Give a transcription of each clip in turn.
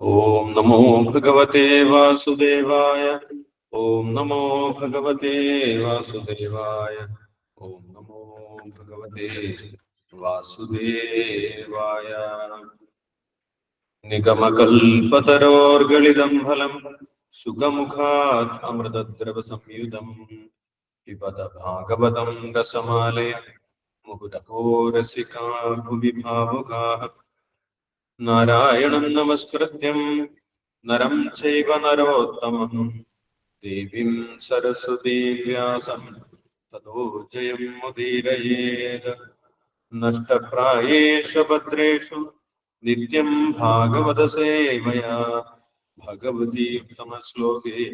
ॐ नमो भगवते वासुदेवाय ॐ नमो भगवते वासुदेवाय ॐ नमो भगवते वासुदेवाय। निगमकल्पतरोर्गलिदं फलं सुखमुखात् अमृतद्रवसंयुतं पिबत भागवतं रसमालय मुहुरहो रसिका भुवि भावुकाः നാരായണം നമസ്കൃത്യം. നരം ചൈവ നരോത്തമം. ദേവീം സരസ്വതീം വ്യാസം. തതോ ജയം മുദീരയേത്. നഷ്ടപ്രായേഷു ഭദ്രേഷു. നിത്യം ഭാഗവത സേവയാ. ഭഗവതി ഉത്തമ ശ്ലോകേ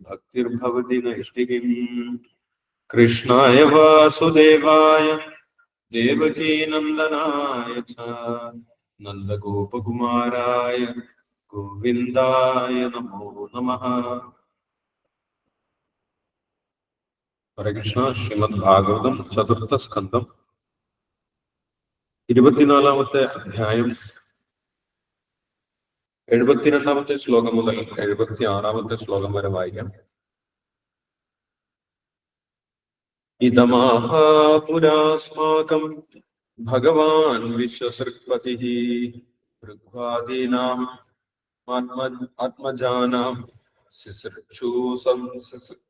ഭക്തിർഭവതി നൈഷ്ഠികം. കൃഷ്ണായ വാസുദേവായ. ദേവകീനന്ദനായ ച. നല്ല ഗോപകുമാരായ ഗോവിന്ദായ നമോ നമ. ഹരകൃഷ്ണ ശ്രീമദ് ഭാഗവതം ചതുർത്ഥ സ്കന്ധം. ഇരുപത്തിനാലാമത്തെ അധ്യായം. എഴുപത്തിരണ്ടാമത്തെ ശ്ലോകം മുതൽ എഴുപത്തി ആറാമത്തെ ശ്ലോകം വരെ വായിക്കാം. ഇതമാഹാപുരാസ്മാകം भगवान् विश्वसृक्पतिः ऋग्वादीना आत्मजानां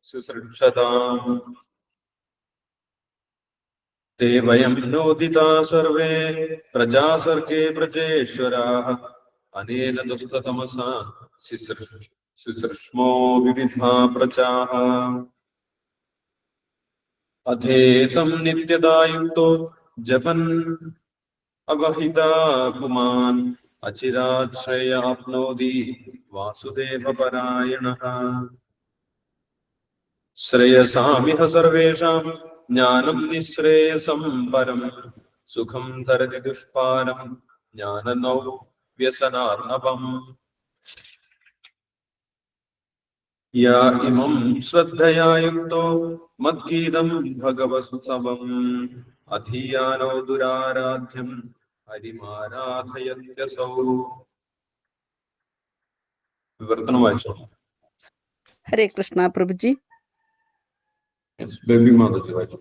शुसृक्षताम् ते वयं नोदिता सर्वे, प्रजासर्गे प्रजेश्वराः, अनेन दुस्ततमसा शुसृष्मो विविधा प्रजाः। अधेतं नित्यदायुक्तो जपन। अवहिता कुमान अचिराश्रय आपनोदी वासुदेव परायण श्रेयसामिह सर्वेषाम्। ज्ञानम् निःश्रेयसम् परम् सुखम् तरति दुष्पारम् ज्ञाननौ व्यसनार्णवम्। या इमं श्रद्धया युक्तो मद्गीतं भगवत्सवम्। अधीयानो दुराराध्यम हरिमाराधयत्यसौ। विवर्तन वाचो हरे कृष्णा प्रभु जी बेबी माता जी वाचो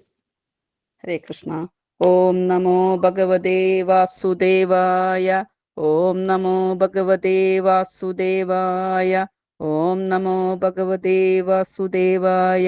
हरे कृष्णा। ओम नमो भगवते वासुदेवाय। ओम नमो भगवते वासुदेवाय। ओम नमो भगवते वासुदेवाय।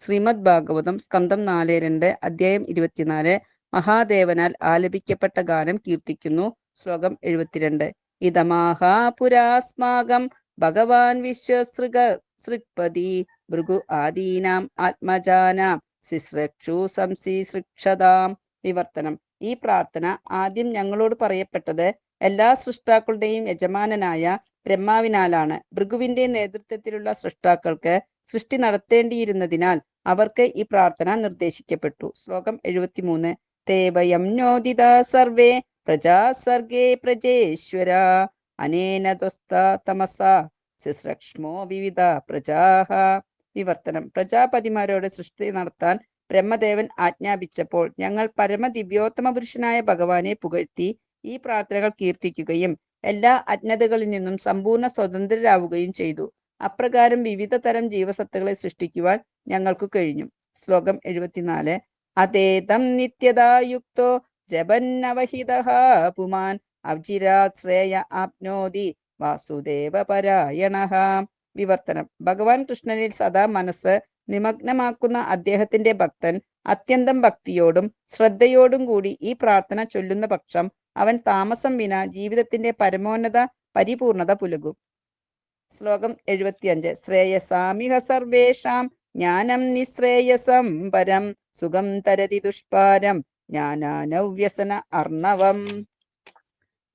ശ്രീമദ് ഭാഗവതം സ്കന്ധം നാല് രണ്ട് അധ്യായം ഇരുപത്തിനാല്. മഹാദേവനാൽ ആലപിക്കപ്പെട്ട ഗാനം കീർത്തിക്കുന്നു. ശ്ലോകം എഴുപത്തിരണ്ട്. ഇതമാഹാപുരാസ്മാകം ഭഗവാൻ വിശ്വസൃഗ സൃക്പതി. ഭൃഗു ആദീനാം ആത്മജാനാം. ശിശ്രക്ഷു സംശീസൃക്ഷതാം വിവർത്തനം. ഈ പ്രാർത്ഥന ആദ്യം ഞങ്ങളോട് പറയപ്പെട്ടത് എല്ലാ സൃഷ്ടാക്കളുടെയും യജമാനനായ ബ്രഹ്മാവിനാലാണ്. ഭൃഗുവിന്റെ നേതൃത്വത്തിലുള്ള സൃഷ്ടാക്കൾക്ക് സൃഷ്ടി നടത്തേണ്ടിയിരുന്നതിനാൽ അവർക്ക് ഈ പ്രാർത്ഥന നിർദ്ദേശിക്കപ്പെട്ടു. ശ്ലോകം എഴുപത്തിമൂന്ന്. തേവയംനോദിത സർവേ പ്രജാ സർഗേ പ്രജേശ്വര. അനേന ദ്വസ്ത തമസ. ശുശ്രക്ഷ്മോ വിവിധ പ്രജാഹ. വിവർത്തനം. പ്രജാപതിമാരോട് സൃഷ്ടി നടത്താൻ ബ്രഹ്മദേവൻ ആജ്ഞാപിച്ചപ്പോൾ ഞങ്ങൾ പരമദിവ്യോത്തമ പുരുഷനായ ഭഗവാനെ പുകഴ്ത്തി ഈ പ്രാർത്ഥനകൾ കീർത്തിക്കുകയും എല്ലാ അജ്ഞതകളിൽ നിന്നും സമ്പൂർണ സ്വതന്ത്രരാവുകയും ചെയ്തു. അപ്രകാരം വിവിധ തരം ജീവസത്തുകളെ സൃഷ്ടിക്കുവാൻ ഞങ്ങൾക്ക് കഴിഞ്ഞു. ശ്ലോകം എഴുപത്തിനാല്. അതേതം നിത്യതായുക്തോ ജപന്നവഹിത പുമാൻ ശ്രേയ ആപ്നോതി വാസുദേവ പരായണ വിവർത്തനം. ഭഗവാൻ കൃഷ്ണനിൽ സദാ മനസ്സ് നിമഗ്നമാക്കുന്ന അദ്ദേഹത്തിന്റെ ഭക്തൻ അത്യന്തം ഭക്തിയോടും ശ്രദ്ധയോടും കൂടി ഈ പ്രാർത്ഥന ചൊല്ലുന്ന പക്ഷം അവൻ താമസം വിന ജീവിതത്തിന്റെ പരമോന്നത പരിപൂർണത പുലകും. ശ്ലോകം എഴുപത്തിയഞ്ച്. ശ്രേയസാമിഹ സർവേഷാം ജ്ഞാനം നിശ്രേയസം പരം സുഖം തരതി ദുഷ്പാരം ജ്ഞാനാനവ്യസന അർണവം.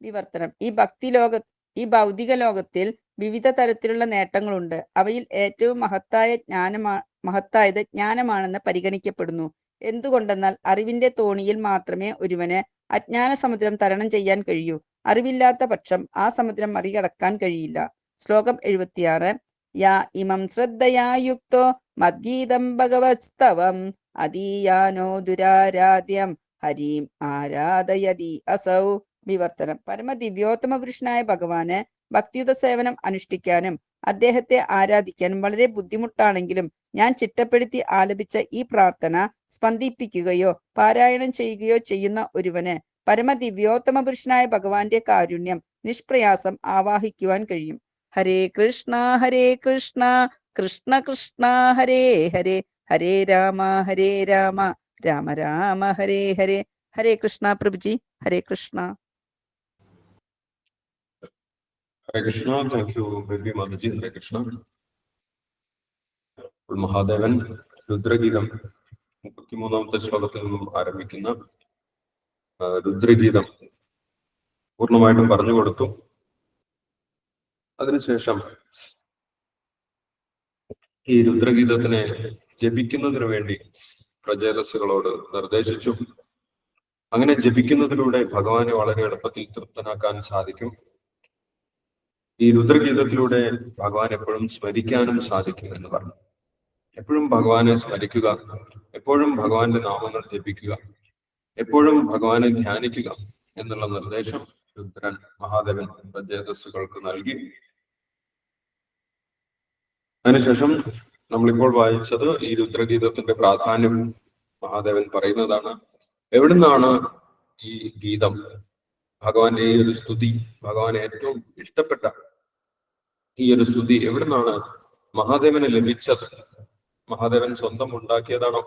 വിവർത്തനം. ഈ ഭക്തി ലോക ഈ ഭൗതിക ലോകത്തിൽ വിവിധ തരത്തിലുള്ള നേട്ടങ്ങളുണ്ട്. അവയിൽ ഏറ്റവും മഹത്തായ ജ്ഞാനമാ മഹത്തായത് ജ്ഞാനമാണെന്ന് പരിഗണിക്കപ്പെടുന്നു. എന്തുകൊണ്ടെന്നാൽ അറിവിന്റെ തോണിയിൽ മാത്രമേ ഒരുവന് അജ്ഞാന സമുദ്രം തരണം ചെയ്യാൻ കഴിയൂ. അറിവില്ലാത്ത പക്ഷം ആ സമുദ്രം മറികടക്കാൻ കഴിയില്ല. ശ്ലോകം എഴുപത്തിയാറ്. യാ ഇമം ശ്രദ്ധയാ യുക്തോ മദ്ഗീതം ഭഗവത്സ്തവം അതീയാനോ ദുരാരാധ്യം ഹരീം ആരാധയതി അസൗ. വിവർത്തനം. പരമദിവ്യോത്തമ പുരുഷനായ ഭഗവാന് ഭക്തിയുത സേവനം അനുഷ്ഠിക്കാനും അദ്ദേഹത്തെ ആരാധിക്കാനും വളരെ ബുദ്ധിമുട്ടാണെങ്കിലും ഞാൻ ചിട്ടപ്പെടുത്തി ആലപിച്ച ഈ പ്രാർത്ഥന സ്പന്ദിപ്പിക്കുകയോ പാരായണം ചെയ്യുകയോ ചെയ്യുന്ന ഒരുവന് പരമദിവ്യോത്തമ പുരുഷനായ ഭഗവാന്റെ കാരുണ്യം നിഷ്പ്രയാസം ആവാഹിക്കുവാൻ കഴിയും. Hare Krishna Hare Krishna Krishna Krishna Hare Hare Hare Rama Hare Rama Rama Rama Hare Hare. Hare Krishna Prabhuji Hare Krishna. Hare Krishna. Thank you. Baby Mataji Hare Krishna. Mahadevan Rudrageetham മുപ്പത്തിമൂന്നാമത്തെ ശ്ലോകത്തിൽ നിന്നും ആരംഭിക്കുന്ന രുദ്രഗീതം പൂർണമായിട്ടും പറഞ്ഞു കൊടുത്തു. അതിനുശേഷം ഈ രുദ്രഗീതത്തിനെ ജപിക്കുന്നതിനു വേണ്ടി പ്രജേതസ്സുകളോട് നിർദ്ദേശിച്ചു. അങ്ങനെ ജപിക്കുന്നതിലൂടെ ഭഗവാനെ വളരെ എളുപ്പത്തിൽ തൃപ്തനാക്കാൻ സാധിക്കും. ഈ രുദ്രഗീതത്തിലൂടെ ഭഗവാൻ എപ്പോഴും സ്മരിക്കാനും സാധിക്കും എന്ന് പറഞ്ഞു. എപ്പോഴും ഭഗവാനെ സ്മരിക്കുക എപ്പോഴും ഭഗവാന്റെ നാമങ്ങൾ ജപിക്കുക എപ്പോഴും ഭഗവാനെ ധ്യാനിക്കുക എന്നുള്ള നിർദ്ദേശം രുദ്രൻ മഹാദേവൻ പഞ്ചേതസ്സുകൾക്ക് നൽകി. അതിനുശേഷം നമ്മളിപ്പോൾ വായിച്ചത് ഈ രുദ്രഗീതത്തിന്റെ പ്രാധാന്യം മഹാദേവൻ പറയുന്നതാണ്. എവിടുന്നാണ് ഈ ഗീതം? ഭഗവാന്റെ ഈ ഒരു സ്തുതി ഭഗവാൻ ഏറ്റവും ഇഷ്ടപ്പെട്ട ഈ ഒരു സ്തുതി എവിടുന്നാണ് മഹാദേവന് ലഭിച്ചത്? മഹാദേവൻ സ്വന്തം ഉണ്ടാക്കിയതാണോ?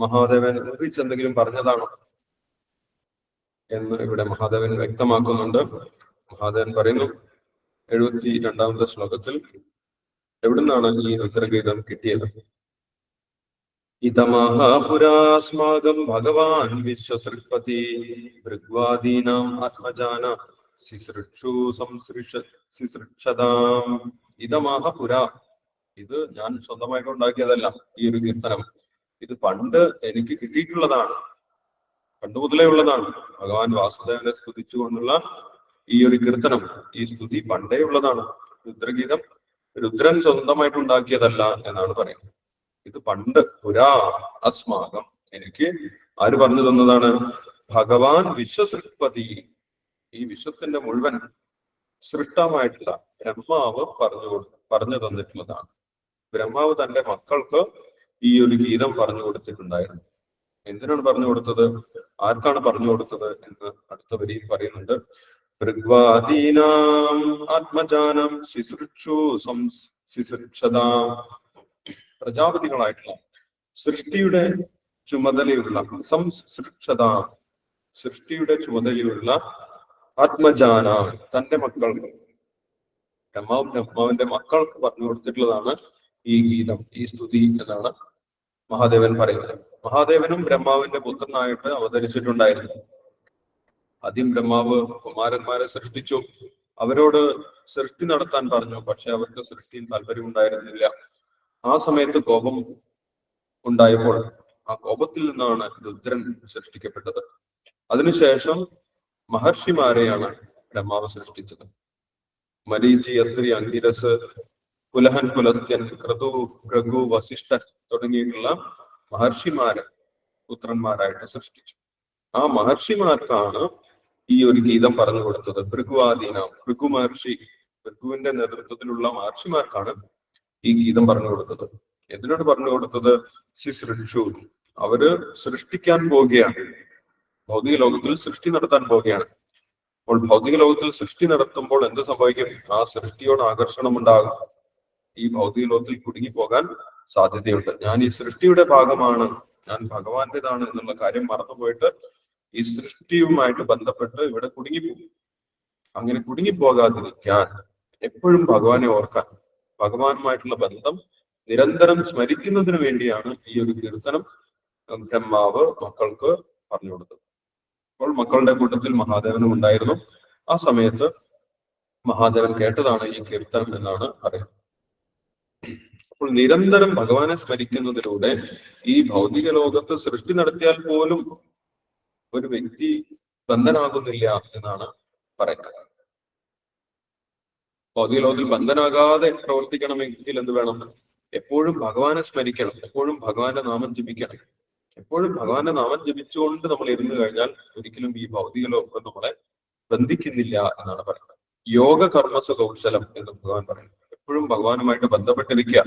മഹാദേവൻ ഊഹിച്ചെന്തെങ്കിലും പറഞ്ഞതാണോ? എന്ന് ഇവിടെ മഹാദേവൻ വ്യക്തമാക്കുന്നുണ്ട്. മഹാദേവൻ പറയുന്നു എഴുപത്തി രണ്ടാമത്തെ ശ്ലോകത്തിൽ എവിടുന്നാണ് ഈ രുദ്രഗീതം കിട്ടിയത്? ഇതമഹാപുരാസ്മാകം ഭഗവാൻ വിശ്വസൃപതി ഭൃഗ്വാദീനാം ആത്മജാന ശിസൃക്ഷു സംസൃഷ ശിസൃക്ഷതാം. ഇതമഹാപുര ഇത് ഞാൻ സ്വന്തമായിട്ട് ഉണ്ടാക്കിയതല്ല ഈ ഒരു കീർത്തനം. ഇത് പണ്ട് എനിക്ക് കിട്ടിയിട്ടുള്ളതാണ്. പണ്ട് മുതലേ ഉള്ളതാണ്. ഭഗവാൻ വാസുദേവനെ സ്തുതിച്ചുകൊണ്ടുള്ള ഈ ഒരു കീർത്തനം ഈ സ്തുതി പണ്ടേ ഉള്ളതാണ്. രുദ്രഗീതം രുദ്രൻ സ്വന്തമായിട്ട് ഉണ്ടാക്കിയതല്ല എന്നാണ് പറയുന്നത്. ഇത് പണ്ട് പുരാ അസ്മാകം എനിക്ക് ആര് പറഞ്ഞു തന്നതാണ്? ഭഗവാൻ വിശ്വസൃപതി ഈ വിശ്വത്തിന്റെ മുഴുവൻ സൃഷ്ടമായിട്ടുള്ള ബ്രഹ്മാവ് പറഞ്ഞു പറഞ്ഞു തന്നിട്ടുള്ളതാണ്. ബ്രഹ്മാവ് തന്റെ മക്കൾക്ക് ഈ ഒരു ഗീതം പറഞ്ഞു കൊടുത്തിട്ടുണ്ടായിരുന്നു. എന്തിനാണ് പറഞ്ഞു കൊടുത്തത്? ആർക്കാണ് പറഞ്ഞു കൊടുത്തത് എന്ന് അടുത്ത വരിയിൽ പറയുന്നുണ്ട്. ഋഗ്വാദീനാം ആത്മജാനം സം ശിശുക്ഷതാം പ്രജാപതികളായിട്ടുള്ള സൃഷ്ടിയുടെ ചുമതലയുള്ള സംസൃക്ഷത സൃഷ്ടിയുടെ ചുമതലയുള്ള ആത്മജാന തന്റെ മക്കൾക്ക്. ബ്രഹ്മാവ് ബ്രഹ്മാവിന്റെ മക്കൾക്ക് പറഞ്ഞു കൊടുത്തിട്ടുള്ളതാണ് ഈ ഗീതം ഈ സ്തുതി എന്നാണ് മഹാദേവൻ പറയുന്നത്. മഹാദേവനും ബ്രഹ്മാവിന്റെ പുത്രനായിട്ട് അവതരിച്ചിട്ടുണ്ടായിരുന്നു. ആദ്യം ബ്രഹ്മാവ് കുമാരന്മാരെ സൃഷ്ടിച്ചു. അവരോട് സൃഷ്ടി നടത്താൻ പറഞ്ഞു പക്ഷെ അവർക്ക് സൃഷ്ടിയിൽ താല്പര്യം ഉണ്ടായിരുന്നില്ല ആ സമയത്ത് കോപം ഉണ്ടായപ്പോൾ ആ കോപത്തിൽ നിന്നാണ് രുദ്രൻ സൃഷ്ടിക്കപ്പെട്ടത്. അതിനുശേഷം മഹർഷിമാരെയാണ് ബ്രഹ്മാവ് സൃഷ്ടിച്ചത്. മരീചി അത്രി അങ്കിരസ് കുലഹൻ കുലസ്ത്യൻ ക്രതു ഭൃഗു വസിഷ്ഠൻ തുടങ്ങിയിട്ടുള്ള മഹർഷിമാരെ പുത്രന്മാരായിട്ട് സൃഷ്ടിച്ചു. ആ മഹർഷിമാർക്കാണ് ഈ ഒരു ഗീതം പറഞ്ഞു കൊടുത്തത്. ഭൃഗുവാദീന ഭൃഗു മഹർഷി ഭൃഗുവിന്റെ നേതൃത്വത്തിലുള്ള മഹർഷിമാർക്കാണ് ഈ ഗീതം പറഞ്ഞു കൊടുത്തത്. എന്തിനോട് പറഞ്ഞു കൊടുത്തത്? ശിസൃക്ഷു അവർ സൃഷ്ടിക്കാൻ പോവുകയാണ്. ഭൗതിക ലോകത്തിൽ സൃഷ്ടി നടത്താൻ പോവുകയാണ്. അപ്പോൾ ഭൗതിക ലോകത്തിൽ സൃഷ്ടി നടത്തുമ്പോൾ എന്ത് സംഭവിക്കും? ആ സൃഷ്ടിയോട് ആകർഷണം ഉണ്ടാകും ഈ ഭൗതിക ലോകത്തിൽ കുടുങ്ങി പോകാൻ സാധ്യതയുണ്ട്. ഞാൻ ഈ സൃഷ്ടിയുടെ ഭാഗമാണ് ഞാൻ ഭഗവാന്റേതാണ് എന്നുള്ള കാര്യം മറന്നുപോയിട്ട് ഈ സൃഷ്ടിയുമായിട്ട് ബന്ധപ്പെട്ട് ഇവിടെ കുടുങ്ങിപ്പോകും. അങ്ങനെ കുടുങ്ങിപ്പോകാതിരിക്കാൻ എപ്പോഴും ഭഗവാനെ ഓർക്കാൻ ഭഗവാനുമായിട്ടുള്ള ബന്ധം നിരന്തരം സ്മരിക്കുന്നതിന് വേണ്ടിയാണ് ഈ ഒരു കീർത്തനം ബ്രഹ്മാവ് മക്കൾക്ക് പറഞ്ഞു കൊടുത്തത്. അപ്പോൾ മക്കളുടെ കൂട്ടത്തിൽ മഹാദേവനും ഉണ്ടായിരുന്നു ആ സമയത്ത് മഹാദേവൻ കേട്ടതാണ് ഈ കീർത്തനം എന്നാണ് പറയുന്നത് അപ്പോൾ നിരന്തരം ഭഗവാനെ സ്മരിക്കുന്നതിലൂടെ ഈ ഭൗതിക ലോകത്ത് സൃഷ്ടി നടത്തിയാൽ പോലും ഒരു വ്യക്തി ബന്ധനാകുന്നില്ല എന്നാണ് പറയുന്നത്. ഭൗതിക ലോകത്തിൽ ബന്ധനാകാതെ പ്രവർത്തിക്കണമെങ്കിൽ എന്ത് വേണം? എപ്പോഴും ഭഗവാനെ സ്മരിക്കണം. എപ്പോഴും ഭഗവാന്റെ നാമം ജപിക്കണം. എപ്പോഴും ഭഗവാന്റെ നാമം ജപിച്ചുകൊണ്ട് നമ്മൾ ഇരുന്നു കഴിഞ്ഞാൽ ഒരിക്കലും ഈ ഭൗതിക ലോകം നമ്മളെ ബന്ധിക്കുന്നില്ല എന്നാണ് പറയുന്നത്. യോഗ കർമ്മസ കൗശലം എന്ന് ഭഗവാൻ പറയുന്നത് എപ്പോഴും ഭഗവാനുമായിട്ട് ബന്ധപ്പെട്ടിരിക്കുക.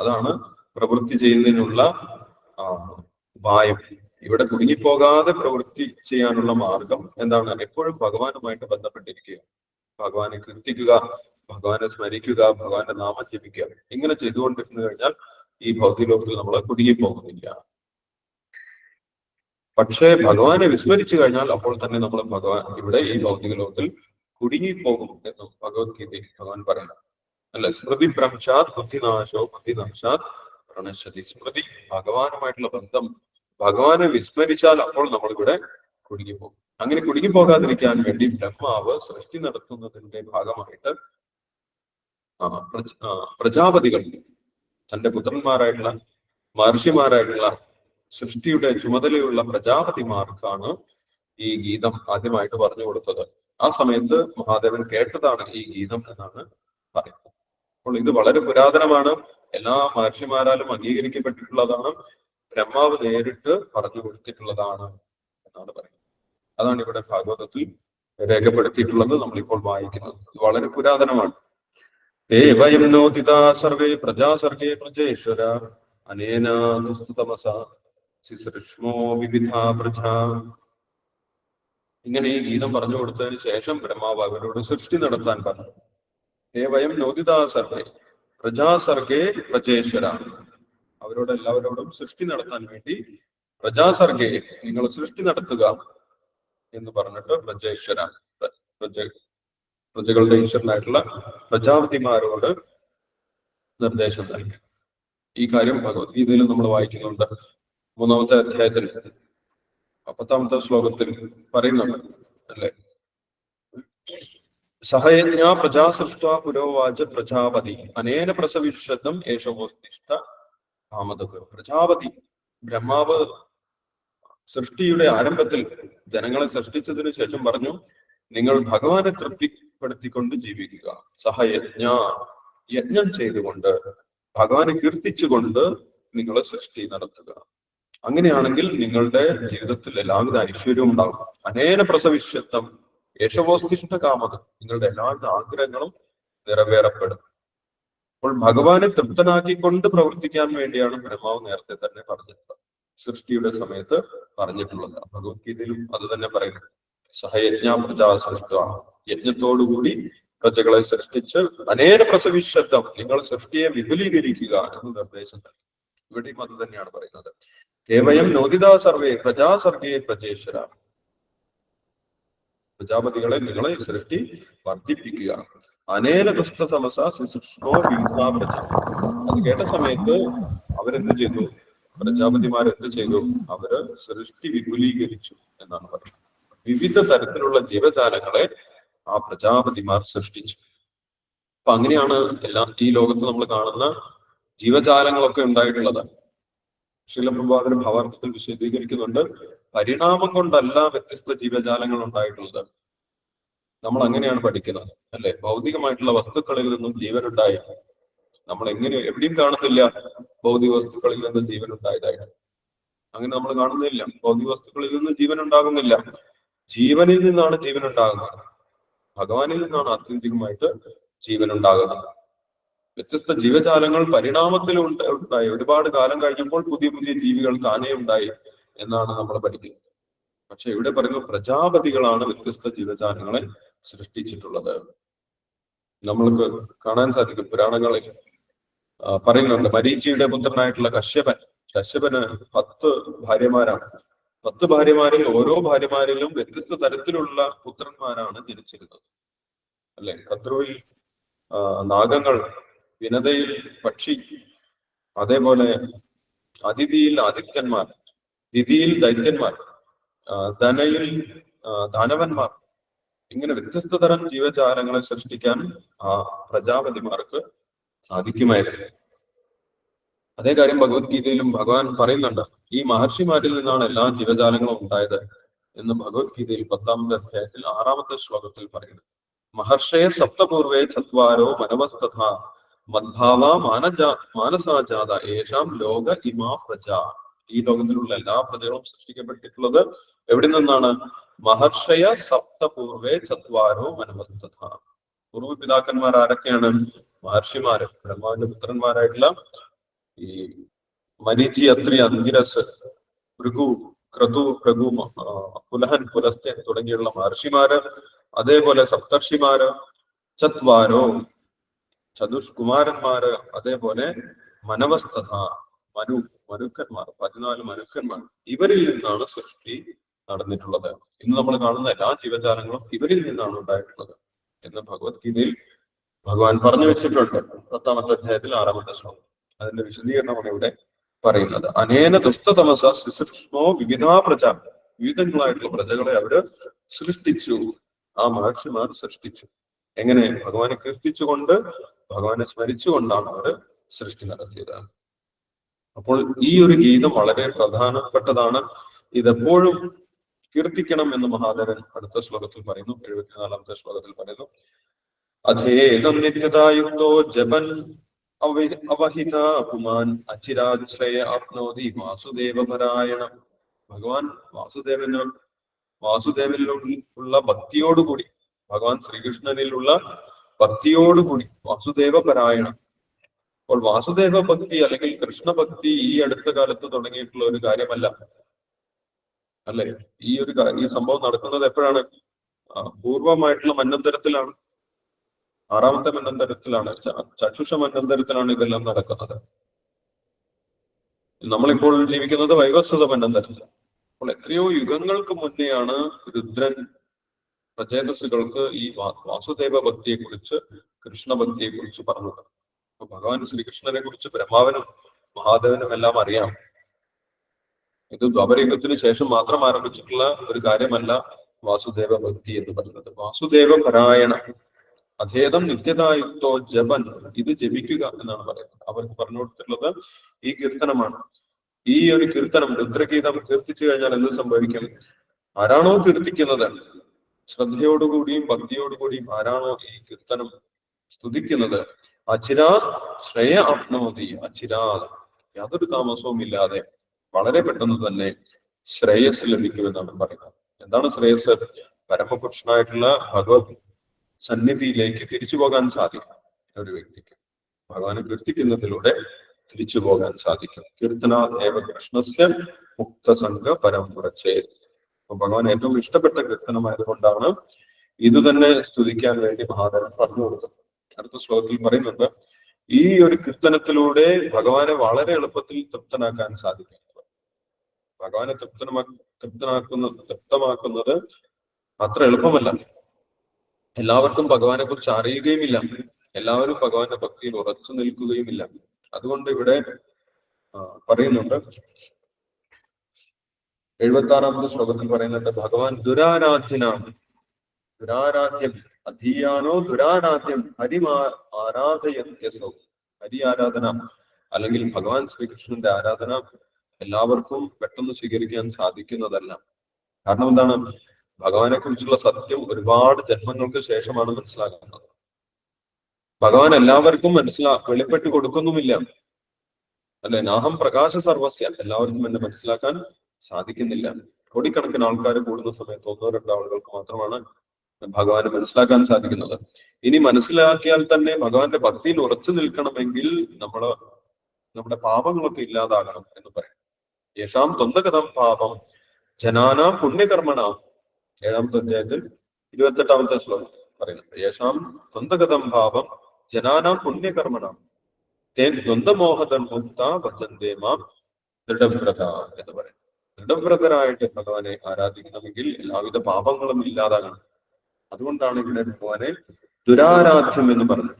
അതാണ് പ്രവൃത്തി ചെയ്യുന്നതിനുള്ള ഉപായം. ഇവിടെ കുടുങ്ങിപ്പോകാതെ പ്രവൃത്തി ചെയ്യാനുള്ള മാർഗം എന്താണ്? എപ്പോഴും ഭഗവാനുമായിട്ട് ബന്ധപ്പെട്ടിരിക്കുക. ഭഗവാനെ കീർത്തിക്കുക ഭഗവാനെ സ്മരിക്കുക ഭഗവാന്റെ നാമം ജപിക്കുക. ഇങ്ങനെ ചെയ്തുകൊണ്ടിരുന്നു കഴിഞ്ഞാൽ ഈ ഭൗതിക ലോകത്തിൽ നമ്മൾ കുടുങ്ങിപ്പോകുന്നില്ല. പക്ഷേ ഭഗവാനെ വിസ്മരിച്ചു കഴിഞ്ഞാൽ അപ്പോൾ തന്നെ നമ്മൾ ഭഗവാൻ ഇവിടെ ഈ ഭൗതിക ലോകത്തിൽ കുടുങ്ങിപ്പോകും എന്ന് ഭഗവത്ഗീതയിൽ ഭഗവാൻ പറയുന്നു. അല്ല സ്മൃതി ഭ്രംശാത് ബുദ്ധിനാശോ ബുദ്ധിനാശാത് പ്രണശ്യതി. സ്മൃതി ഭഗവാനുമായിട്ടുള്ള ബന്ധം. ഭഗവാനെ വിസ്മരിച്ചാൽ അപ്പോൾ നമ്മളിവിടെ കുടുങ്ങിപ്പോകും അങ്ങനെ കുടുങ്ങിപ്പോകാതിരിക്കാൻ വേണ്ടി ബ്രഹ്മാവ് സൃഷ്ടി നടത്തുന്നതിന്റെ ഭാഗമായിട്ട് പ്രജാപതികൾ തന്റെ പുത്രന്മാരായിട്ടുള്ള മഹർഷിമാരായിട്ടുള്ള സൃഷ്ടിയുടെ ചുമതലയുള്ള പ്രജാപതിമാർക്കാണ് ഈ ഗീതം ആദ്യമായിട്ട് പറഞ്ഞു കൊടുത്തത്. ആ സമയത്ത് മഹാദേവൻ കേട്ടതാണ് ഈ ഗീതം എന്നാണ് പറയുന്നത്. അപ്പോൾ ഇത് വളരെ പുരാതനമാണ്. എല്ലാ മഹർഷിമാരാലും അംഗീകരിക്കപ്പെട്ടിട്ടുള്ളതാണ്. ബ്രഹ്മാവ് നേരിട്ട് പറഞ്ഞു കൊടുത്തിട്ടുള്ളതാണ് എന്നാണ് പറയുന്നത്. അതാണ് ഇവിടെ ഭാഗവതത്തിൽ രേഖപ്പെടുത്തിയിട്ടുള്ളത് നമ്മളിപ്പോൾ വായിക്കുന്നത്. ഇത് വളരെ പുരാതനമാണ്. ദേവയം നോദിതാ സർവേ പ്രജാ സർഗേ പ്രജേശ്വര. അനേന ദുസ്തുതമസ ശിശൃഷ്മോ വിവിധ പ്രജ. ഇങ്ങനെ ഈ ഗീതം പറഞ്ഞു കൊടുത്തതിന് ശേഷം ബ്രഹ്മാവ് അവരോട് സൃഷ്ടി നടത്താൻ പറഞ്ഞു. ഹേ വയം നോദിതാ സർഗേ പ്രജാ സർഗേ പ്രജേശ്വര. അവരോട് എല്ലാവരോടും സൃഷ്ടി നടത്താൻ വേണ്ടി പ്രജാ സർഗേ നിങ്ങൾ സൃഷ്ടി നടത്തുക എന്ന് പറഞ്ഞിട്ട് പ്രജേശ്വര പ്ര- പ്രജ പ്രജകളുടെ ഈശ്വരനായിട്ടുള്ള പ്രജാപതിമാരോട് നിർദ്ദേശം നൽകി. ഈ കാര്യം ഭഗവത്ഗീതയിൽ നമ്മൾ വായിക്കുന്നുണ്ട്. മൂന്നാമത്തെ അധ്യായത്തിൽ പത്താമത്തെ ശ്ലോകത്തിൽ പറയുന്നുണ്ട് അല്ലെ? സഹയജ്ഞ പ്രജാ സൃഷ്ട പുരോവാച പ്രജാപതി. അനേന പ്രസവിഷതം ഏഷവോസ്തിഷ്ഠ കാമതക പ്രജാപതി ബ്രഹ്മാവ് സൃഷ്ടിയുടെ ആരംഭത്തിൽ ജനങ്ങളെ സൃഷ്ടിച്ചതിന് ശേഷം പറഞ്ഞു നിങ്ങൾ ഭഗവാനെ തൃപ്തിപ്പെടുത്തിക്കൊണ്ട് ജീവിക്കുക. സഹയജ്ഞ യജ്ഞം ചെയ്തുകൊണ്ട് ഭഗവാനെ കീർത്തിച്ചുകൊണ്ട് നിങ്ങൾ സൃഷ്ടി നടത്തുക. അങ്ങനെയാണെങ്കിൽ നിങ്ങളുടെ ജീവിതത്തിൽ എല്ലാവിധ ഐശ്വര്യവും ഉണ്ടാകും. അനേന പ്രസവിഷ്യത്വം യേശവോസ്തിഷ്ഠ കാമത നിങ്ങളുടെ എല്ലാവിധ ആഗ്രഹങ്ങളും നിറവേറപ്പെടും. അപ്പോൾ ഭഗവാനെ തൃപ്തനാക്കിക്കൊണ്ട് പ്രവർത്തിക്കാൻ വേണ്ടിയാണ് ബ്രഹ്മാവ് നേരത്തെ തന്നെ പറഞ്ഞിട്ടുള്ളത്. സൃഷ്ടിയുടെ സമയത്ത് പറഞ്ഞിട്ടുള്ളത്. ഭഗവത്ഗീതയിലും അത് തന്നെ പറയുന്നു. സഹയജ്ഞ പ്രജാ സൃഷ്ട യജ്ഞത്തോടുകൂടി പ്രജകളെ സൃഷ്ടിച്ച് അനേക പ്രസവിശബ്ദം നിങ്ങൾ സൃഷ്ടിയെ വിപുലീകരിക്കുക എന്ന് നിർദ്ദേശം നൽകി. ഇവിടെയും അത് തന്നെയാണ് പറയുന്നത്. കേവയം നോദിതാ സർവേ പ്രജാ സർഗേ പ്രജേശ്വര പ്രജാപതികളെ നിങ്ങളെ സൃഷ്ടി വർദ്ധിപ്പിക്കുക. അനേന ദുഷ്ട തമസ ശുശ്രൂഷോ വിവിധ പ്രജ അത് കേട്ട സമയത്ത് അവരെന്ത് ചെയ്തു? പ്രജാപതിമാർ എന്ത് ചെയ്തു? അവർ സൃഷ്ടി വിപുലീകരിച്ചു എന്നാണ് പറയുന്നത്. വിവിധ തരത്തിലുള്ള ജീവജാലങ്ങളെ ആ പ്രജാപതിമാർ സൃഷ്ടിച്ചു. അപ്പൊ അങ്ങനെയാണ് എല്ലാം ഈ ലോകത്ത് നമ്മൾ കാണുന്ന ജീവജാലങ്ങളൊക്കെ ഉണ്ടായിട്ടുള്ളത്. ശീലപ്രഭാതന ഭാവാർത്ഥത്തിൽ വിശദീകരിക്കുന്നുണ്ട്. പരിണാമം കൊണ്ടല്ല വ്യത്യസ്ത ജീവജാലങ്ങൾ ഉണ്ടായിട്ടുള്ളത്. നമ്മൾ അങ്ങനെയാണ് പഠിക്കുന്നത് അല്ലെ? ഭൗതികമായിട്ടുള്ള വസ്തുക്കളിൽ നിന്നും ജീവനുണ്ടായി നമ്മൾ എങ്ങനെ എവിടെയും കാണുന്നില്ല ഭൗതിക വസ്തുക്കളിൽ നിന്നും ജീവൻ ഉണ്ടായതായിട്ട് അങ്ങനെ നമ്മൾ കാണുന്നില്ല ഭൗതിക വസ്തുക്കളിൽ നിന്നും ജീവൻ ഉണ്ടാകുന്നില്ല ജീവനിൽ നിന്നാണ് ജീവൻ ഉണ്ടാകുന്നത് ഭഗവാനിൽ നിന്നാണ് ആത്യന്തികമായിട്ട് ജീവൻ ഉണ്ടാകുന്നത് വ്യത്യസ്ത ജീവജാലങ്ങൾ പരിണാമത്തിൽ ഉണ്ട് ഉണ്ടായി. ഒരുപാട് കാലം കഴിഞ്ഞപ്പോൾ പുതിയ പുതിയ ജീവികൾ താനേ ഉണ്ടായി. എന്നാണ് നമ്മൾ പഠിക്കുന്നത് പക്ഷെ ഇവിടെ പറയുന്ന പ്രജാപതികളാണ് വ്യത്യസ്ത ജീവജാലങ്ങളെ സൃഷ്ടിച്ചിട്ടുള്ളത്. നമ്മൾക്ക് കാണാൻ സാധിക്കും. പുരാണങ്ങളിൽ പറയുന്നുണ്ട് മരീചിയുടെ പുത്രനായിട്ടുള്ള കശ്യപൻ. കശ്യപന് പത്ത് ഭാര്യമാരാണ്. പത്ത് ഭാര്യമാരിൽ ഓരോ ഭാര്യമാരിലും വ്യത്യസ്ത തരത്തിലുള്ള പുത്രന്മാരാണ് ജനിച്ചിരുന്നത്. അല്ലെ? കദ്രുവിൽ നാഗങ്ങൾ വിനതയിൽ പക്ഷി അതേപോലെ അതിഥിയിൽ ആദിത്യന്മാർ ദിതിയിൽ ദൈത്യന്മാർ ധനയിൽ ധനവന്മാർ ഇങ്ങനെ വ്യത്യസ്ത തരം ജീവജാലങ്ങളെ സൃഷ്ടിക്കാൻ ആ പ്രജാപതിമാർക്ക് സാധിക്കുമായിരുന്നു. അതേ കാര്യം ഭഗവത്ഗീതയിലും ഭഗവാൻ പറയുന്നുണ്ട് ഈ മഹർഷിമാരിൽ നിന്നാണ് എല്ലാ ജീവജാലങ്ങളും ഉണ്ടായത് എന്ന് ഭഗവത്ഗീതയിൽ പത്താമത്തെ അധ്യായത്തിൽ ആറാമത്തെ ശ്ലോകത്തിൽ പറയുന്നു. മഹർഷയെ സപ്തപൂർവേ ചത്വാരോ മനവസ്തഥ മദ്ഭാവ മാനജാ മാനസാജാത ഏഷാം ലോക ഇമാ പ്രജ. ഈ ലോകത്തിലുള്ള എല്ലാ പ്രജകളും സൃഷ്ടിക്കപ്പെട്ടിട്ടുള്ളത് എവിടെ നിന്നാണ്? മഹർഷയ സപ്തപൂർവേ ചത്വാരോ മനമസ്തഥ പൂർവ പിതാക്കന്മാർ ആരൊക്കെയാണ്? മഹർഷിമാര് ബ്രഹ്മാവിന്റെ പുത്രന്മാരായിട്ടുള്ള ഈ മരീചി അത്രി അന്തിരസ് ഭൃഗു ക്രതു ആ, പുലഹൻ പുലസ്ത്യൻ തുടങ്ങിയുള്ള മഹർഷിമാര് അതേപോലെ സപ്തർഷിമാര് ചത്വാരോ ചതുഷ്കുമാരന്മാര് അതേപോലെ മനവസ്തഥ മനു മനുക്കന്മാർ പതിനാല് മനുക്കന്മാർ ഇവരിൽ നിന്നാണ് സൃഷ്ടി നടന്നിട്ടുള്ളത്. ഇന്ന് നമ്മൾ കാണുന്ന എല്ലാ ജീവജാലങ്ങളും ഇവരിൽ നിന്നാണ് ഉണ്ടായിട്ടുള്ളത് എന്ന് ഭഗവത്ഗീതയിൽ ഭഗവാൻ പറഞ്ഞു വെച്ചിട്ടുണ്ട്. പത്താമത്തെ അധ്യായത്തിൽ ആറാമത്തെ ശ്ലോകം. അതിന്റെ വിശദീകരണമാണ് ഇവിടെ പറയുന്നത്. അനേന ദുസ്തതമസ ശുശ്രൂഷ്മോ വിവിധാ പ്രജ വിവിധങ്ങളായിട്ടുള്ള പ്രജകളെ അവർ സൃഷ്ടിച്ചു. ആ മഹർഷിമാർ സൃഷ്ടിച്ചു. എങ്ങനെ? ഭഗവാനെ കീർത്തിച്ചുകൊണ്ട് ഭഗവാനെ സ്മരിച്ചുകൊണ്ടാണ് അവർ സൃഷ്ടി നടത്തിയത്. അപ്പോൾ ഈ ഒരു ഗീതം വളരെ പ്രധാനപ്പെട്ടതാണ്. ഇതെപ്പോഴും കീർത്തിക്കണം എന്ന് മഹാദേവൻ അടുത്ത ശ്ലോകത്തിൽ പറയുന്നു. എഴുപത്തിനാലാമത്തെ ശ്ലോകത്തിൽ പറയുന്നു. അധേതം നിത്യതായുക്തോ ജപൻ അവ- അവഹിത പുമാൻ അചിരാശ്രയ ആപ്നോതി വാസുദേവപരായണം. ഭഗവാൻ വാസുദേവന് വാസുദേവനിലുള്ള ഭക്തിയോടുകൂടി ഭഗവാൻ ശ്രീകൃഷ്ണനിലുള്ള ഭക്തിയോടുകൂടി വാസുദേവ പരായണം അപ്പോൾ വാസുദേവ ഭക്തി അല്ലെങ്കിൽ കൃഷ്ണഭക്തി ഈ അടുത്ത കാലത്ത് തുടങ്ങിയിട്ടുള്ള ഒരു കാര്യമല്ല. അല്ലെ? ഈ ഒരു ഈ സംഭവം നടക്കുന്നത് എപ്പോഴാണ്? പൂർവമായിട്ടുള്ള മന്നന്തരത്തിലാണ് ആറാമത്തെ മന്നന്തരത്തിലാണ് ചക്ഷുഷ മന്നന്തരത്തിലാണ് ഇതെല്ലാം നടക്കുന്നത്. നമ്മളിപ്പോൾ ജീവിക്കുന്നത് വൈവസ്വത മന്നന്തരത്തിലാണ് അപ്പോൾ എത്രയോ യുഗങ്ങൾക്ക് മുന്നെയാണ് രുദ്രൻ പ്രചേതസ്സുകൾക്ക് ഈ വാസുദേവ ഭക്തിയെ കുറിച്ച് കൃഷ്ണഭക്തിയെ കുറിച്ച് പറഞ്ഞത്. ഭഗവാൻ ശ്രീകൃഷ്ണനെ കുറിച്ച് ബ്രഹ്മാവനും മഹാദേവനും എല്ലാം അറിയാം. ഇത് ദ്വാപരയുഗത്തിന് ശേഷം മാത്രം ആരംഭിച്ചിട്ടുള്ള ഒരു കാര്യമല്ല വാസുദേവ ഭക്തി എന്ന് പറയുന്നത്. വാസുദേവ പരായണ അധേതം നിത്യതായുക്തോ ജപൻ ഇത് ജപിക്കുക എന്നാണ് പറയുന്നത്. അവർക്ക് പറഞ്ഞു കൊടുത്തിട്ടുള്ളത് ഈ കീർത്തനമാണ്. ഈ ഒരു കീർത്തനം രുദ്രഗീതം കീർത്തിച്ചു കഴിഞ്ഞാൽ എന്ത് സംഭവിക്കും? ആരാണോ കീർത്തിക്കുന്നത്? ശ്രദ്ധയോടുകൂടിയും ഭക്തിയോടുകൂടിയും ആരാണോ ഈ കീർത്തനം സ്തുതിക്കുന്നത്? അചിരാ ശ്രേയ ആപ്നോതി അചിരാ യാതൊരു താമസവും ഇല്ലാതെ വളരെ പെട്ടെന്ന് തന്നെ ശ്രേയസ് ലഭിക്കുമെന്നാണ് പറയുന്നത്. എന്താണ് ശ്രേയസ്? പരമപുരുഷനായിട്ടുള്ള ഭഗവത് സന്നിധിയിലേക്ക് തിരിച്ചു പോകാൻ സാധിക്കും ഒരു വ്യക്തിക്ക്. ഭഗവാനെ കീർത്തിക്കുന്നതിലൂടെ തിരിച്ചു പോകാൻ സാധിക്കും. കീർത്തന ദേവ കൃഷ്ണസ്യ മുക്തസംഘ പരമ്പുറച്ചേ അപ്പൊ ഭഗവാൻ ഏറ്റവും ഇഷ്ടപ്പെട്ട കീർത്തനമായതുകൊണ്ടാണ് ഇതുതന്നെ സ്തുതിക്കാൻ വേണ്ടി മഹാദേവൻ പറഞ്ഞു കൊടുത്തത്. അടുത്ത ശ്ലോകത്തിൽ പറയുന്നുണ്ട് ഈ ഒരു കീർത്തനത്തിലൂടെ ഭഗവാനെ വളരെ എളുപ്പത്തിൽ തൃപ്തനാക്കാൻ സാധിക്കും ഭഗവാനെ തൃപ്തനമാ തൃപ്തനാക്കുന്ന തൃപ്തമാക്കുന്നത് അത്ര എളുപ്പമല്ല. എല്ലാവർക്കും ഭഗവാനെ കുറിച്ച് അറിയുകയുമില്ല. എല്ലാവരും ഭഗവാന്റെ ഭക്തിയിൽ ഉറച്ചു നിൽക്കുകയുമില്ല. അതുകൊണ്ട് ഇവിടെ പറയുന്നുണ്ട് എഴുപത്തി ആറാമത്തെ ശ്ലോകത്തിൽ പറയുന്നുണ്ട് ഭഗവാൻ ദുരാരാധ്യനാണ്. ദുരാരാധ്യം അധീയാനോ ദുരാരാധ്യം ഹരിമാ ആരാധയന്യസോ ഹരി ആരാധന അല്ലെങ്കിൽ ഭഗവാൻ ശ്രീകൃഷ്ണന്റെ ആരാധന എല്ലാവർക്കും പെട്ടെന്ന് സ്വീകരിക്കാൻ സാധിക്കുന്നതല്ല. കാരണം എന്താണ്? ഭഗവാനെ കുറിച്ചുള്ള സത്യം ഒരുപാട് ജന്മങ്ങൾക്ക് ശേഷമാണ് മനസ്സിലാക്കുന്നത്. ഭഗവാൻ എല്ലാവർക്കും മനസ്സിലാ വെളിപ്പെട്ട് കൊടുക്കുന്നുമില്ല. അല്ലെ? നാഹം പ്രകാശ സർവസ്യ എല്ലാവർക്കും എന്നെ മനസ്സിലാക്കാൻ സാധിക്കുന്നില്ല. കോടിക്കണക്കിന് ആൾക്കാർ കൂടുന്ന സമയത്ത് ഒന്നോ രണ്ടോ ആളുകൾക്ക് മാത്രമാണ് ഭഗവാനെ മനസ്സിലാക്കാൻ സാധിക്കുന്നത്. ഇനി മനസ്സിലാക്കിയാൽ തന്നെ ഭഗവാന്റെ ഭക്തിയിൽ ഉറച്ചു നിൽക്കണമെങ്കിൽ നമ്മൾ നമ്മുടെ പാപങ്ങളൊക്കെ ഇല്ലാതാകണം എന്ന് പറയും. യേശാം തൊന്തകഥം പാപം. ജനാന പുണ്യകർമ്മണ. ഏഴാമത്തെ അധ്യായത്തിൽ ഇരുപത്തെട്ടാമത്തെ ശ്ലോകം പറയുന്നുണ്ട്. യേശാം തൊന്തകഥം പാപം ജനാനാം പുണ്യകർമ്മണ. തേൻ ദ്വന്ദ്മോഹതൻ മുക്ത ദൃഢവ്രത എന്ന് പറയും. ദൃഢവ്രതരായിട്ട് ഭഗവാനെ ആരാധിക്കണമെങ്കിൽ എല്ലാവിധ പാപങ്ങളും ഇല്ലാതാകണം. അതുകൊണ്ടാണ് ഇവിടെ ഭഗവാനെ ദുരാരാധ്യം എന്ന് പറഞ്ഞത്.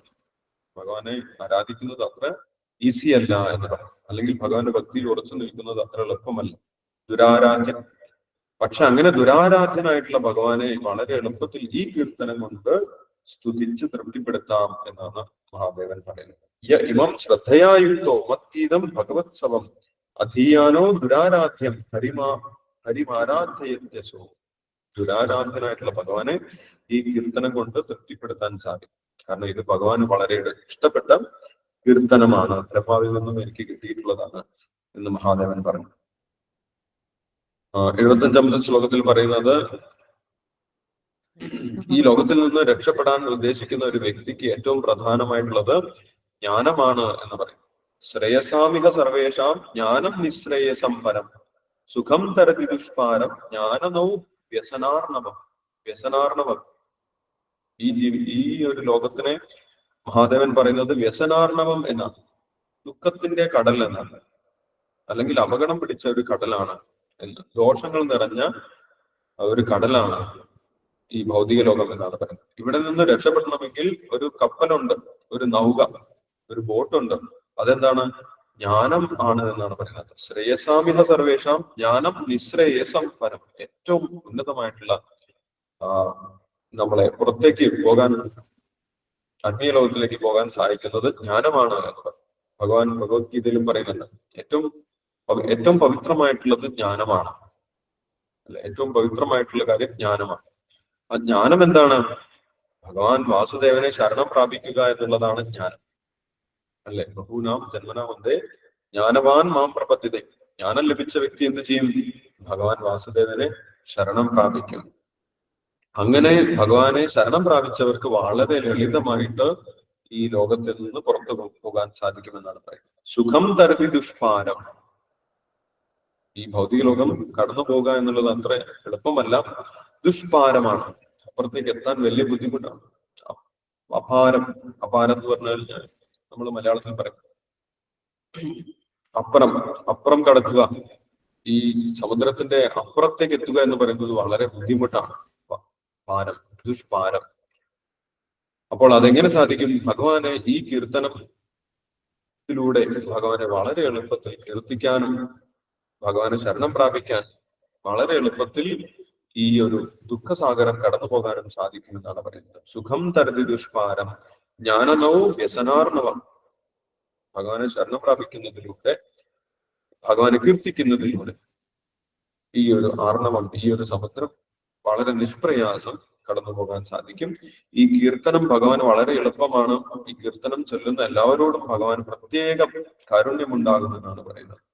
ഭഗവാനെ ആരാധിക്കുന്നത് അത്ര ഈസി അല്ല എന്ന് പറയും അല്ലെങ്കിൽ ഭഗവാന്റെ ഭക്തിയിൽ ഉറച്ചു നിൽക്കുന്നത് അത്ര എളുപ്പമല്ല. ദുരാരാധ്യം പക്ഷെ അങ്ങനെ ദുരാരാധ്യനായിട്ടുള്ള ഭഗവാനെ വളരെ എളുപ്പത്തിൽ ഈ കീർത്തനം കൊണ്ട് സ്തുതിച്ച് തൃപ്തിപ്പെടുത്താം എന്നാണ് മഹാദേവൻ പറയുന്നത്. യ ഇമം ശ്രദ്ധയായുക്തോ മത്ഗീതം ഭഗവത്സവം. അധീയാനോ ദുരാരാധ്യം ഹരിമാ ഹരിമാരാധ്യസോ ദുരാരാധ്യനായിട്ടുള്ള ഭഗവാനെ ഈ കീർത്തനം കൊണ്ട് തൃപ്തിപ്പെടുത്താൻ സാധിക്കും. കാരണം ഇത് ഭഗവാൻ വളരെ ഇഷ്ടപ്പെട്ട കീർത്തനമാണ്. ബ്രഹ്മാവിൽ നിന്നും എനിക്ക് കിട്ടിയിട്ടുള്ളതാണ് എന്ന് മഹാദേവൻ പറഞ്ഞു. എഴുപത്തഞ്ചാമത്തെ ശ്ലോകത്തിൽ പറയുന്നത് ഈ ലോകത്തിൽ നിന്ന് രക്ഷപ്പെടാൻ ഉദ്ദേശിക്കുന്ന ഒരു വ്യക്തിക്ക് ഏറ്റവും പ്രധാനമായിട്ടുള്ളത് ജ്ഞാനമാണ് എന്ന് പറയും. ശ്രേയസാമിക സർവേഷാം ജ്ഞാനം നിശ്രേയസം പരം. സുഖം തരതി ദുഷ്പാരം. ജ്ഞാനനൗ വ്യസനാർണവം വ്യസനാർണവം. ഈ ജീവി ഈ ഒരു ലോകത്തിനെ മഹാദേവൻ പറയുന്നത് വ്യസനാർണവം എന്നാണ്. ദുഃഖത്തിന്റെ കടൽ എന്നാണ്. അല്ലെങ്കിൽ അപകടം പിടിച്ച ഒരു കടലാണ് എന്ന്. ദോഷങ്ങൾ നിറഞ്ഞ ഒരു കടലാണ് ഈ ഭൗതിക ലോകം എന്നാണ് പറയുന്നത്. ഇവിടെ നിന്ന് രക്ഷപ്പെടണമെങ്കിൽ ഒരു കപ്പലുണ്ട് ഒരു നൗക ഒരു ബോട്ടുണ്ട്. അതെന്താണ്? ജ്ഞാനം ആണ് എന്നാണ് പറയുന്നത്. ശ്രേയസാമിഹ സർവേഷാം ജ്ഞാനം നിശ്രേയസം പരം. ഏറ്റവും ഉന്നതമായിട്ടുള്ള നമ്മളെ പുറത്തേക്ക് പോകാൻ ആത്മീയ ലോകത്തിലേക്ക് പോകാൻ സഹായിക്കുന്നത് ജ്ഞാനമാണ് എന്ന് ഭഗവാൻ ഭഗവത്ഗീതയിലും പറയുന്നുണ്ട്. ഏറ്റവും ഏറ്റവും പവിത്രമായിട്ടുള്ളത് ജ്ഞാനമാണ്. അല്ല ഏറ്റവും പവിത്രമായിട്ടുള്ള കാര്യം ജ്ഞാനമാണ്. ആ ജ്ഞാനം എന്താണ്? ഭഗവാൻ വാസുദേവനെ ശരണം പ്രാപിക്കുക എന്നുള്ളതാണ് ജ്ഞാനം. അല്ലെ? ബഹൂനാം ജന്മനാ വന്ദേ ജ്ഞാനവാൻ മാം പ്രപത്തിത ജ്ഞാനം ലഭിച്ച വ്യക്തി എന്ത് ചെയ്യും? ഭഗവാൻ വാസുദേവനെ ശരണം പ്രാപിക്കും. അങ്ങനെ ഭഗവാനെ ശരണം പ്രാപിച്ചവർക്ക് വളരെ ലളിതമായിട്ട് ഈ ലോകത്തിൽ നിന്ന് പുറത്തു പോകാൻ സാധിക്കുമെന്നാണ് പറയുന്നത്. സുഖം തരതി ദുഷ്പാരം ഈ ഭൗതിക ലോകം കടന്നു പോകുക എന്നുള്ളത് അത്ര എളുപ്പമല്ല. ദുഷ്പാരമാണ് അപ്പുറത്തേക്ക് എത്താൻ വലിയ ബുദ്ധിമുട്ടാണ്. അപാരം അപാരം എന്ന് പറഞ്ഞു കഴിഞ്ഞാൽ നമ്മൾ മലയാളത്തിൽ പറയും. അപ്പുറം അപ്പുറം കടക്കുക. ഈ സമുദ്രത്തിന്റെ അപ്പുറത്തേക്ക് എത്തുക എന്ന് പറയുന്നത് വളരെ ബുദ്ധിമുട്ടാണ്. പാരം ദുഷ്പാരം അപ്പോൾ അതെങ്ങനെ സാധിക്കും? ഭഗവാനെ ഈ കീർത്തനത്തിലൂടെ ഭഗവാനെ വളരെ എളുപ്പത്തിൽ കീർത്തിക്കാനും ഭഗവാനെ ശരണം പ്രാപിക്കാൻ വളരെ എളുപ്പത്തിൽ ഈ ഒരു ദുഃഖസാഗരം കടന്നു പോകാനും സാധിക്കുമെന്നാണ് പറയുന്നത്. സുഖം തരതി ദുഷ്പാരം ജ്ഞാനനോ വ്യസനാർണവം. ഭഗവാനെ ശരണം പ്രാപിക്കുന്നതിലൂടെ ഭഗവാനെ കീർത്തിക്കുന്നതിലൂടെ ഈ ഒരു ആർണവം ഈ ഒരു സമുദ്രം വളരെ നിഷ്പ്രയാസം കടന്നു പോകാൻ സാധിക്കും. ഈ കീർത്തനം ഭഗവാൻ വളരെ എളുപ്പമാണ്. ഈ കീർത്തനം ചൊല്ലുന്ന എല്ലാവരോടും ഭഗവാൻ പ്രത്യേക കാരുണ്യമുണ്ടാകുമെന്നാണ് പറയുന്നത്.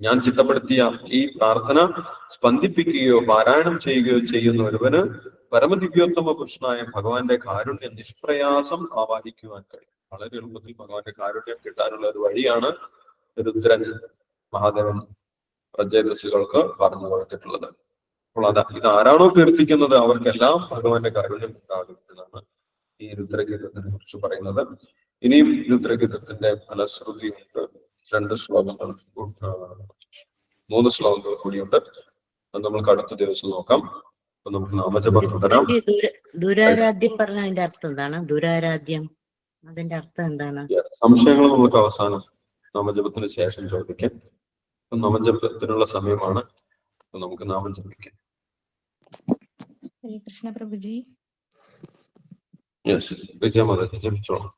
ഞാൻ ചിട്ടപ്പെടുത്തിയ ഈ പ്രാർത്ഥന സ്പന്ദിപ്പിക്കുകയോ പാരായണം ചെയ്യുകയോ ചെയ്യുന്ന ഒരുവന് പരമദിവ്യോത്തമ പുരുഷനായ ഭഗവാന്റെ കാരുണ്യം നിഷ്പ്രയാസം ആവാഹിക്കുവാൻ കഴിയും. വളരെ എളുപ്പത്തിൽ ഭഗവാന്റെ കാരുണ്യം കിട്ടാനുള്ള ഒരു വഴിയാണ് രുദ്രൻ മഹാദേവൻ പ്രജേതസ്സുകൾക്ക് പറഞ്ഞു കൊടുത്തിട്ടുള്ളത്. അപ്പോൾ അത് ഇത് ആരാണോ കീർത്തിക്കുന്നത് അവർക്കെല്ലാം ഭഗവാന്റെ കാരുണ്യം ഉണ്ടാകും എന്നാണ് ഈ രുദ്രഗീതത്തിനെ കുറിച്ച് പറയുന്നത്. ഇനിയും രുദ്രഗീതത്തിന്റെ ഫലശ്രുതിയുണ്ട്. രണ്ട് ശ്ലോകങ്ങൾ മൂന്ന് ശ്ലോകങ്ങൾ കൂടിയുണ്ട്. അത് നമുക്ക് അടുത്ത ദിവസം നോക്കാം. അപ്പൊ നമുക്ക് നാമജപം തുടരാം ദുരാരാധ്യം പറഞ്ഞ അതിന്റെ അർത്ഥം എന്താണ്? ദുരാരാധ്യം. അതിന്റെ അർത്ഥം എന്താണ്? സംശയങ്ങൾ നമുക്ക് അവസാനം നാമജപത്തിന് ശേഷം ചോദിക്കാം. അപ്പൊ നാമജപത്തിനുള്ള സമയമാണ്. അപ്പൊ നമുക്ക് നാമം ജപിക്കാം ഹരേ കൃഷ്ണ പ്രഭുജി. യെസ് വിജയമാതാജി ജപിച്ചോളാം.